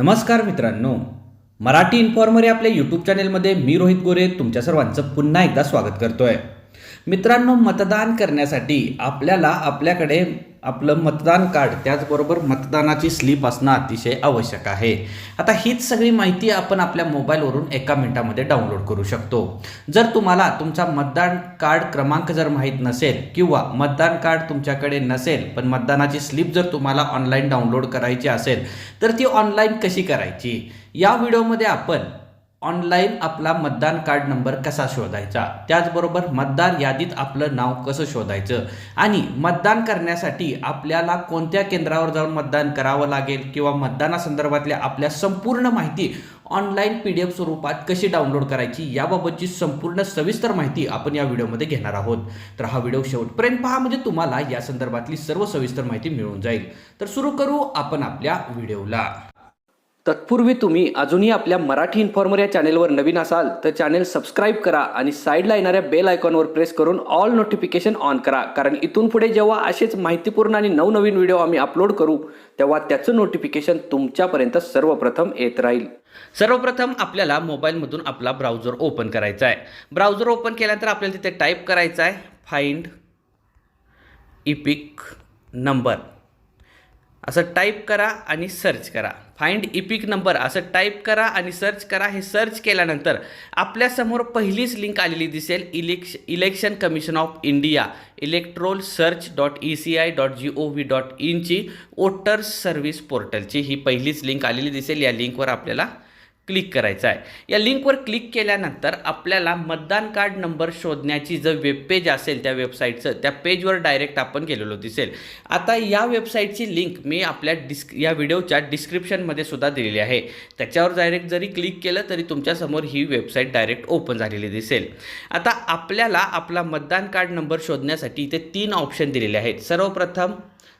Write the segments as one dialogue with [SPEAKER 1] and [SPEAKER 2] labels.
[SPEAKER 1] नमस्कार मित्रांनो. मराठी इन्फॉर्मर या आपल्या यूट्यूब चॅनेलमध्ये मी रोहित गोरे तुमच्या सर्वांचं पुन्हा एकदा स्वागत करतोय. मित्रांनो मतदान करण्यासाठी आपल्याला आपल्याकडे आपलं मतदान कार्ड त्याचबरोबर मतदानाची स्लिप असणं अतिशय आवश्यक आहे. आता हीच सगळी माहिती आपण आपल्या मोबाईलवरून एका मिनिटामध्ये डाउनलोड करू शकतो. जर तुम्हाला तुमचा मतदान कार्ड क्रमांक जर माहीत नसेल किंवा मतदान कार्ड तुमच्याकडे नसेल पण मतदानाची स्लिप जर तुम्हाला ऑनलाईन डाउनलोड करायची असेल तर ती ऑनलाईन कशी करायची? या व्हिडिओमध्ये आपण ऑनलाईन आपला मतदान कार्ड नंबर कसा शोधायचा? त्याचबरोबर मतदार यादीत आपलं नाव कसं शोधायचं? आणि मतदान करण्यासाठी आपल्याला कोणत्या केंद्रावर जाऊन मतदान करावं लागेल? किंवा मतदानासंदर्भातल्या आपल्या संपूर्ण माहिती ऑनलाईन पी डी एफ स्वरूपात कशी डाउनलोड करायची? याबाबतची संपूर्ण सविस्तर माहिती आपण या व्हिडिओमध्ये घेणार आहोत. तर हा व्हिडिओ शेवटपर्यंत पहा म्हणजे तुम्हाला या संदर्भातली सर्व सविस्तर माहिती मिळून जाईल. तर सुरू करू आपण आपल्या व्हिडिओला. तत्पूर्वी तुम्ही अजूनही आपल्या मराठी इन्फॉर्मर या चॅनेलवर नवीन असाल तर चॅनेल सबस्क्राईब करा आणि साईडला येणाऱ्या बेल आयकॉनवर प्रेस करून ऑल नोटिफिकेशन ऑन करा. कारण इथून पुढे जेव्हा असेच माहितीपूर्ण आणि नवनवीन व्हिडिओ आम्ही अपलोड करू तेव्हा त्याचं नोटिफिकेशन तुमच्यापर्यंत सर्वप्रथम येत राहील. सर्वप्रथम आपल्याला मोबाईलमधून आपला ब्राउझर ओपन करायचा आहे. ब्राउझर ओपन केल्यानंतर आपल्याला तिथे टाईप करायचं आहे फाइंड इपिक नंबर. असं टाईप करा आणि सर्च करा. फाइंड इपिक नंबर असं टाईप करा आणि सर्च करा. हे सर्च केल्यानंतर आपल्यासमोर पहिलीच लिंक आलेली दिसेल इलेक्श election commission of India electoral search dot E C I dot G O V dot इनची voters service पोर्टलची ही पहिलीच लिंक आलेली दिसेल. या लिंकवर आपल्याला क्लिक करायचं आहे. या लिंकवर क्लिक केल्यानंतर आपल्याला मतदान कार्ड नंबर शोधण्याची जर वेबपेज असेल त्या वेबसाईटचं त्या पेजवर डायरेक्ट आपण गेलेलो दिसेल. आता या वेबसाईटची लिंक मी आपल्या डिस्क या व्हिडिओच्या डिस्क्रिप्शनमध्ये सुद्धा दिलेली आहे. त्याच्यावर डायरेक्ट जरी क्लिक केलं तरी तुमच्यासमोर ही वेबसाईट डायरेक्ट ओपन झालेली दिसेल. आता आपल्याला आपला मतदान कार्ड नंबर शोधण्यासाठी इथे तीन ऑप्शन दिलेले आहेत. सर्वप्रथम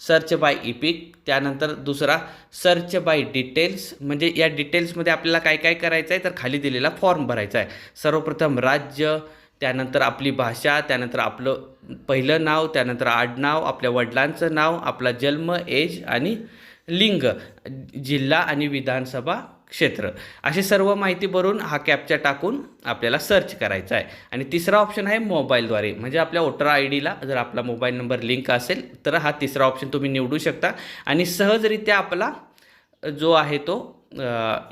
[SPEAKER 1] सर्च बाय इपिक त्यानंतर दुसरा सर्च बाय डिटेल्स म्हणजे या डिटेल्समध्ये आपल्याला काय काय करायचं आहे तर खाली दिलेला फॉर्म भरायचा आहे. सर्वप्रथम राज्य त्यानंतर आपली भाषा त्यानंतर आपलं पहिलं नाव त्यानंतर आडनाव आपल्या वडिलांचं नाव आपला जन्म एज आणि लिंग जिल्हा आणि विधानसभा क्षेत्र. अशी सर्व माहिती भरून हा कॅपचा टाकून आपल्याला सर्च करायचा आहे. आणि तिसरा ऑप्शन आहे मोबाईलद्वारे. म्हणजे आपल्या वोटर आय डीला जर आपला मोबाईल नंबर लिंक असेल तर हा तिसरा ऑप्शन तुम्ही निवडू शकता. आणि सहजरित्या आपला जो आहे तो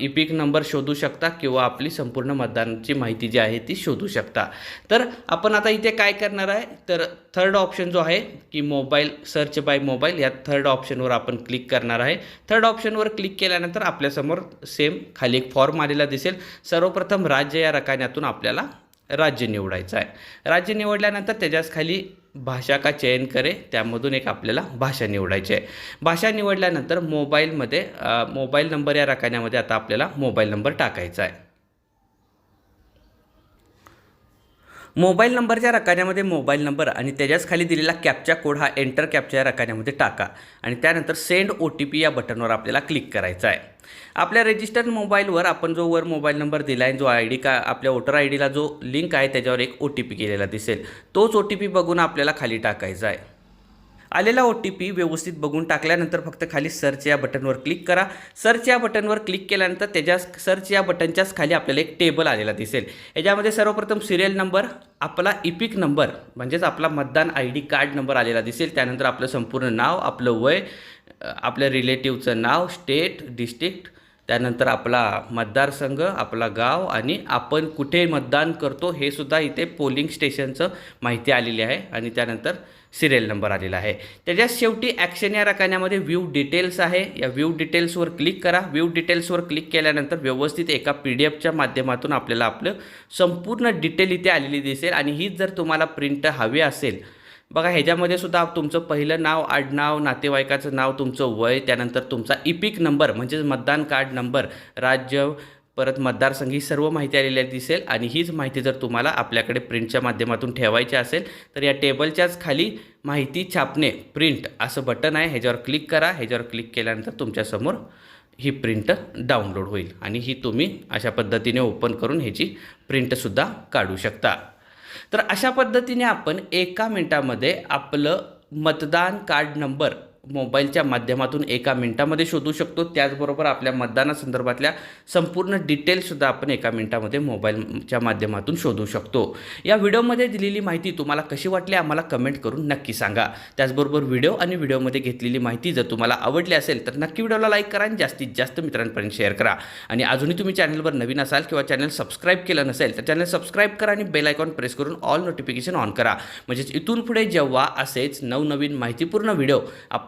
[SPEAKER 1] इपिक नंबर शोधू शकता किंवा आपली संपूर्ण मतदानाची माहिती जी आहे ती शोधू शकता. तर आपण आता इथे काय करणार आहे? तर थर्ड ऑप्शन जो आहे की मोबाईल सर्च बाय मोबाईल या थर्ड ऑप्शनवर आपण क्लिक करणार आहे. थर्ड ऑप्शनवर क्लिक केल्यानंतर आपल्यासमोर सेम खाली एक फॉर्म आलेला दिसेल. सर्वप्रथम राज्य या रकान्यातून आपल्याला राज्य निवडायचं आहे. राज्य निवडल्यानंतर त्याच्याच खाली भाषा का चयन करे त्यामधून एक आपल्याला भाषा निवडायची आहे. भाषा निवडल्यानंतर मोबाईलमध्ये मोबाईल नंबर या रकान्यामध्ये आता आपल्याला मोबाईल नंबर टाकायचा आहे. मोबाईल नंबरच्या रकान्यामध्ये मोबाईल नंबर आणि त्याच्याच खाली दिलेला कॅपचा कोड हा एंटर कॅपच्या रकान्यामध्ये टाका. आणि त्यानंतर सेंड ओ टी पी या बटनवर आपल्याला क्लिक करायचं आहे. आपल्या रजिस्टर्ड मोबाईलवर आपण जो वर मोबाईल नंबर दिला आहे जो आय डी का आपल्या वोटर आय डीला जो लिंक आहे त्याच्यावर एक ओ टी पी केलेला दिसेल. तोच ओ टी पी बघून आपल्याला खाली टाकायचा आहे. आलेला ओ टी पी व्यवस्थित बघून टाकल्यानंतर फक्त खाली सर्च या बटनवर क्लिक करा. सर्च या बटनवर क्लिक केल्यानंतर त्याच्या सर्च या बटनच्याच खाली आपल्याला एक टेबल आलेला दिसेल. याच्यामध्ये सर्वप्रथम सिरियल नंबर आपला इपिक नंबर म्हणजेच आपला मतदान आय डी कार्ड नंबर आलेला दिसेल. त्यानंतर आपलं संपूर्ण नाव आपलं वय आपल्या रिलेटिव्हचं नाव स्टेट डिस्ट्रिक्ट त्यानंतर आपला मतदारसंघ आपला गाव आणि आपण कुठे मतदान करतो हे सुद्धा इथे पोलिंग स्टेशनचं माहिती आलेली आहे आणि त्यानंतर सिरियल नंबर आलेला आहे. त्याच्या शेवटी ॲक्शन या रकान्यामध्ये व्ह्यू डिटेल्स आहे. या व्ह्यू डिटेल्सवर क्लिक करा. व्ह्यू डिटेल्सवर क्लिक केल्यानंतर व्यवस्थित एका पी डी एफच्या माध्यमातून आपल्याला आपलं संपूर्ण डिटेल इथे आलेली दिसेल आणि हीच जर तुम्हाला प्रिंट हवी असेल बघा ह्याच्यामध्ये सुद्धा तुमचं पहिलं नाव आडनाव नातेवाईकाचं नाव तुमचं वय त्यानंतर तुमचा इपिक नंबर म्हणजेच मतदान कार्ड नंबर राज्य परत मतदारसंघ ही सर्व माहिती आलेली दिसेल. आणि हीच माहिती जर तुम्हाला आपल्याकडे प्रिंटच्या माध्यमातून ठेवायची असेल तर या टेबलच्याच खाली माहिती छापणे प्रिंट असं बटन आहे. ह्याच्यावर क्लिक करा. ह्याच्यावर क्लिक केल्यानंतर तुमच्यासमोर ही प्रिंट डाउनलोड होईल. आणि ही तुम्ही अशा पद्धतीने ओपन करून ह्याची प्रिंटसुद्धा काढू शकता. तर अशा पद्धतीने आपण एका मिनटामध्ये आपलं मतदान कार्ड नंबर मोबाईलच्या माध्यमातून एका मिनिटामध्ये शोधू शकतो. त्याचबरोबर आपल्या मतदानासंदर्भातल्या संपूर्ण डिटेल्ससुद्धा आपण एका मिनिटामध्ये मोबाईलच्या माध्यमातून शोधू शकतो. या व्हिडिओमध्ये दिलेली माहिती तुम्हाला कशी वाटली आम्हाला कमेंट करून नक्की सांगा. त्याचबरोबर व्हिडिओ आणि व्हिडिओमध्ये घेतलेली माहिती जर तुम्हाला आवडली असेल तर नक्की व्हिडिओला लाईक करा आणि जास्तीत जास्त मित्रांपर्यंत शेअर करा. आणि अजूनही तुम्ही चॅनलवर नवीन असाल किंवा चॅनल सबस्क्राईब केलं नसेल तर चॅनल सबस्क्राईब करा आणि बेल आयकॉन प्रेस करून ऑल नोटिफिकेशन ऑन करा. म्हणजेच इथून पुढे जेव्हा असेच नवनवीन माहितीपूर्ण व्हिडिओ